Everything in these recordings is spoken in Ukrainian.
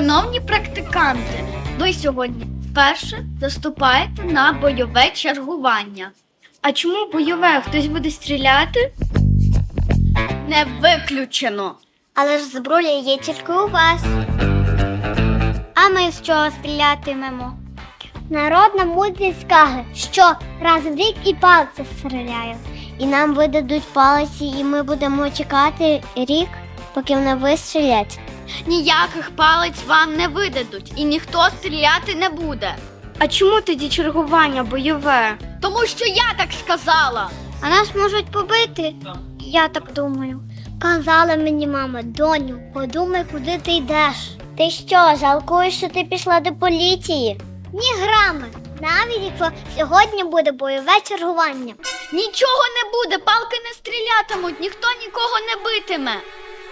музиканти, ви сьогодні вперше заступаєте на бойове чергування. А чому бойове? Хтось буде стріляти? Не виключено. Але ж зброя є тільки у вас. А ми з чого стрілятимемо? Народна мудрість каже, що раз в рік і палці стріляють. І нам видадуть палиці, і ми будемо чекати рік, поки вони вистрілять. Ніяких палець вам не видадуть, і ніхто стріляти не буде. А чому тоді чергування бойове? Тому що я так сказала. А нас можуть побити. Я так думаю. Казала мені мама, доню, подумай, куди ти йдеш. Ти що, жалкуєш, що ти пішла до поліції? Ні грами. Навіть якщо сьогодні буде бойове чергування. Нічого не буде, палки не стрілятимуть, ніхто нікого не битиме.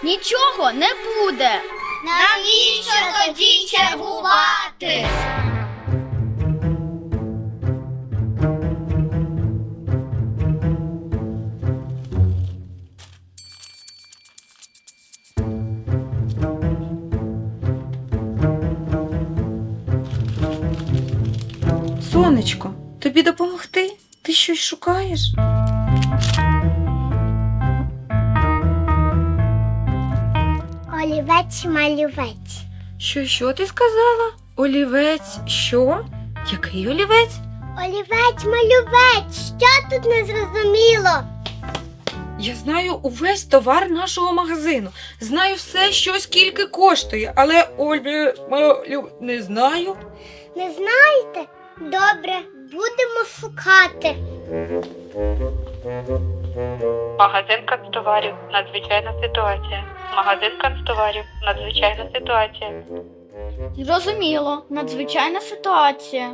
Нічого не буде. Навіщо тоді чергувати? Сонечко, тобі допомогти? Ти щось шукаєш? Олівець малювець. Що, що ти сказала? Олівець, що? Який олівець? Олівець малювець. Що тут не зрозуміло? Я знаю увесь товар нашого магазину. Знаю все, що скільки коштує, але олі... не знаю. Не знаєте? Добре, будемо шукати. Магазин канцтоварів. Надзвичайна ситуація. Магазин канцтоварів. Надзвичайна ситуація. Зрозуміло, надзвичайна ситуація.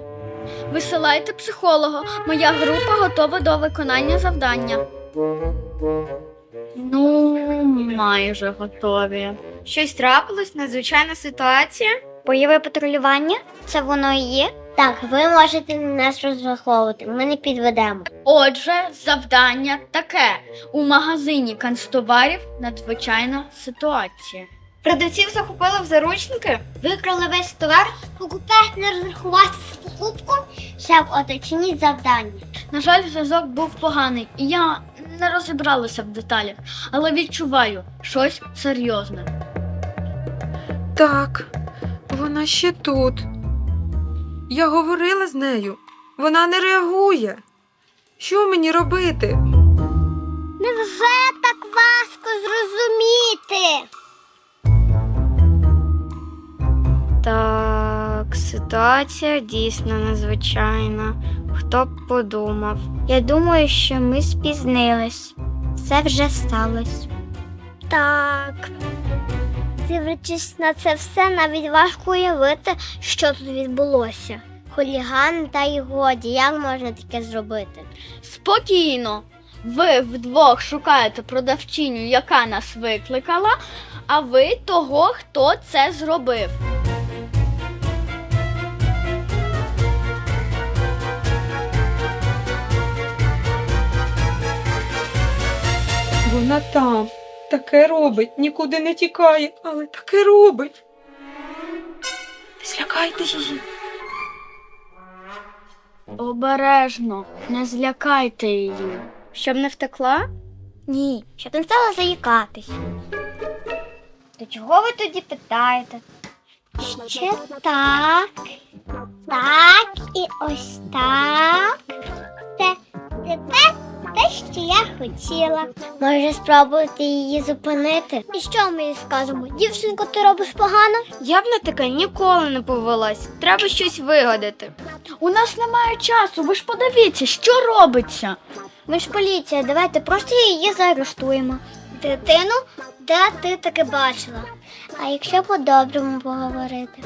Висилайте психолога. Моя група готова до виконання завдання. Ну, майже готові. Щось трапилось, надзвичайна ситуація. Бойове патрулювання? Це воно і є? Так, ви можете на нас розраховувати, ми не підведемо. Отже, завдання таке: у магазині канцтоварів надзвичайна ситуація. Продавців захопили в заручники? Викрали весь товар, покупець не розрахувався з покупку, шеф оточніть завдання. На жаль, зв'язок був поганий, і я не розібралася в деталях, але відчуваю щось серйозне. Так, вона ще тут. Я говорила з нею. Вона не реагує. Що мені робити? Невже так важко зрозуміти? Так, ситуація дійсно надзвичайна. Хто б подумав? Я думаю, що ми спізнились. Все вже сталося. Так. Дивлячись на це все, навіть важко уявити, що тут відбулося. Хуліган та й годі, як можна таке зробити? Спокійно. Ви вдвох шукаєте продавчиню, яка нас викликала, а ви того, хто це зробив. Вона там. Таке робить, нікуди не тікає, але таке робить. Не злякайте її. Обережно, не злякайте її. Щоб не втекла? Ні, щоб не стала заїкатись. То чого ви тоді питаєте? Ще так, так і ось так. Це тепер те, що я хотіла. Може спробувати її зупинити. І що ми їй скажемо? Дівчинко, ти робиш погано? Я б на таке ніколи не повелась. Треба щось вигадати. У нас немає часу, ви ж подивіться, що робиться. Ми ж поліція, давайте просто її заарештуємо. Дитину, де ти таке бачила? А якщо по-доброму поговорити?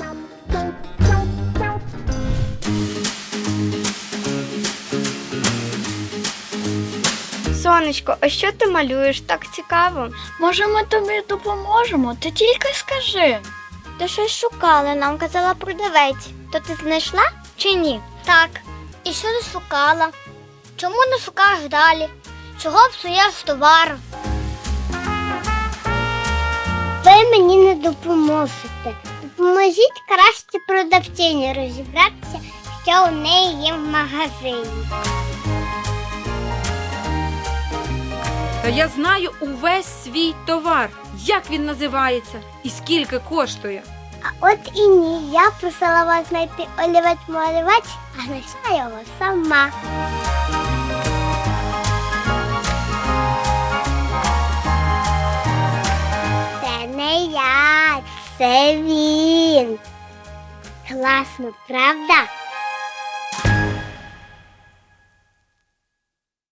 Сонечко, а що ти малюєш? Так цікаво. Може, ми тобі допоможемо? Ти тільки скажи. Ти щось шукала, нам казала продавець. То ти знайшла чи ні? Так. І що ти шукала? Чому не шукаєш далі? Чого псуєш товар? Ви мені не допоможете. Допоможіть краще продавчині розібратися, що у неї є в магазині. Та я знаю увесь свій товар. Як він називається і скільки коштує. А от і ні, я просила вас знайти олівець-малівець, а знайшла його сама. Це не я, це він. Класно, правда?